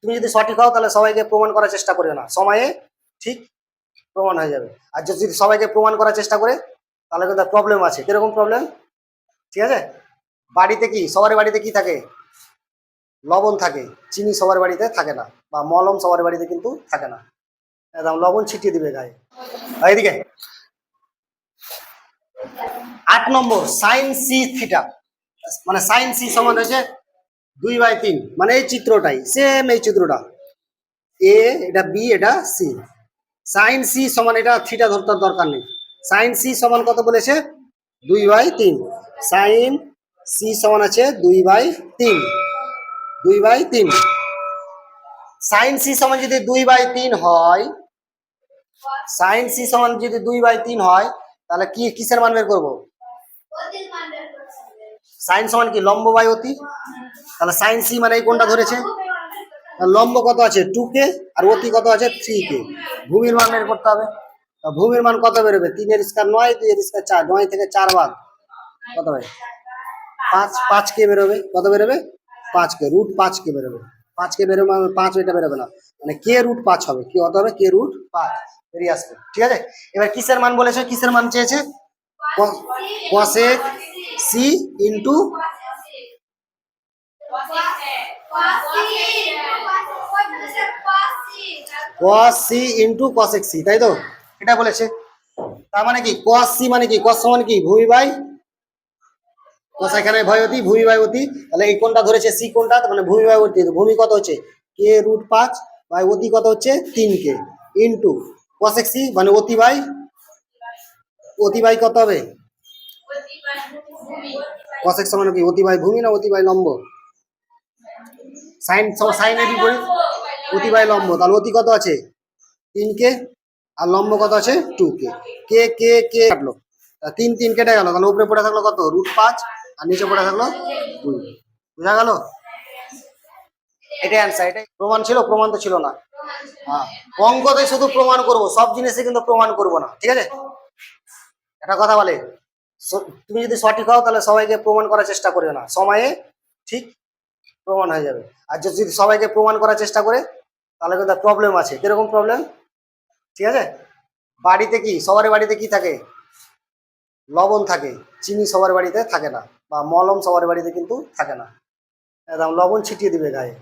তুমি যদি সঠিক হও তাহলে সবাইকে প্রমাণ করার চেষ্টা করবে না। সময়ে ঠিক প্রমাণ হয়ে যাবে। আর যদি সবাইকে প্রমাণ করার চেষ্টা করে, তাহলে কিন্তু প্রবলেম আছে। কীরকম প্রবলেম ঠিক আছে? বাড়িতে কি? সবার বাড়িতে কি থাকে? লবণ থাকে। চিনি সবার বাড়িতে থাকে না। বা মলম সবার বাড়িতে কিন্তু থাকে না। একদম লবণ ছিটিয়ে দিবে গায়ে। এদিকে? আট নম্বর সাইন সি থিটা মানে সাইন সি সমান হয়েছে দুই বাই তিন মানে এই চিত্রটাই সেম এই চিত্রটা। এ, এটা বি, এটা সি। সাইন সি সমান এটা থিটা ধরতে দরকার নেই। সাইন সি সমান কত বলেছে? দুই বাই তিন। সাইন সি সমান আছে দুই বাই তিন। দুই বাই তিন। সাইন সি সমান যদি দুই বাই তিন হয় সাইন সি সমান যদি দুই বাই তিন হয়, তাহলে কি, কিসের মান বের করব? সাইন সমান কি? লম্ব বাই অতি তাহলে সাইন সি মানে এই কোনটা ধরেছে। লম্ব কত আছে? টু কে আর অতি কত আছে? থ্রি কে ভূমির মান বের করতে হবে। ভূমির মান কত বেরোবে? তিনের স্কোয়ার নয়, দুইয়ের স্কোয়ার চার। নয় থেকে চার বাদ কত হবে? পাঁচ পাঁচ কে বেরোবে। কত বেরোবে? পাঁচ কে রুট পাঁচ কে বেরোবে। পাঁচ কে বেরোবে মানে পাঁচ, এটা বেরোবে না। মানে কে রুট পাঁচ হবে। কি কত হবে? কে রুট পাঁচ। বেরিয়ে আসবে। ঠিক আছে? এবার কিসের মান বলেছে? কিসের মান চেয়েছে? Cosec C into cos C into cosec C তাই তো? এটা বলেছে। তার মানে কি? cos সি মানে কি? cos সমান কি? ভূমি বাই cos এখানে ভূমি বাই অতি তাহলে এই কোনটা ধরেছে সি কোনটা মানে ভূমি বাই অতি ভূমি কত হচ্ছে? কে রুট পাঁচ, বাই অতি কত হচ্ছে? তিন কে ইন্টু cosec সি মানে অতি বাই অতি বাই কত হবে? Cosec সমান কি? অতি বাই ভূমি না অতি বাই লম্ব সাইন সাইনের বিপরীত অতি বাই লম্ব। তাহলে অতি কত আছে? তিন কে। আর লম্ব কত আছে? টু কে। কে কে কে কাটলো? তিন তিন কেটে গেল। তাহলে উপরে পড়ে থাকল কত? রুট পাঁচ। আর নিচে পড়ে থাকল দুই। বুঝা গেল? এটাই অ্যান্সার এটাই। প্রমাণ ছিল? প্রমাণ তো ছিল না। হ্যাঁ। অঙ্কতে শুধু প্রমাণ করব। সব জিনিসে কিন্তু প্রমাণ করব না। ঠিক আছে? একটা কথা বলে। তুমি যদি সঠিক হও, তাহলে সবাইকে প্রমাণ করার চেষ্টা করবে না। সময়ে ঠিক প্রমাণ হয়ে যাবে। আর যদি সবাইকে প্রমাণ করার চেষ্টা করে, তাহলে কিন্তু প্রবলেম আছে। কীরকম প্রবলেম ঠিক আছে? বাড়িতে কি? সবার বাড়িতে কি থাকে? লবণ থাকে। চিনি সবার বাড়িতে থাকে না। বা মলম সবার বাড়িতে কিন্তু থাকে না। একদম লবণ ছিটিয়ে দিবে গায়ে।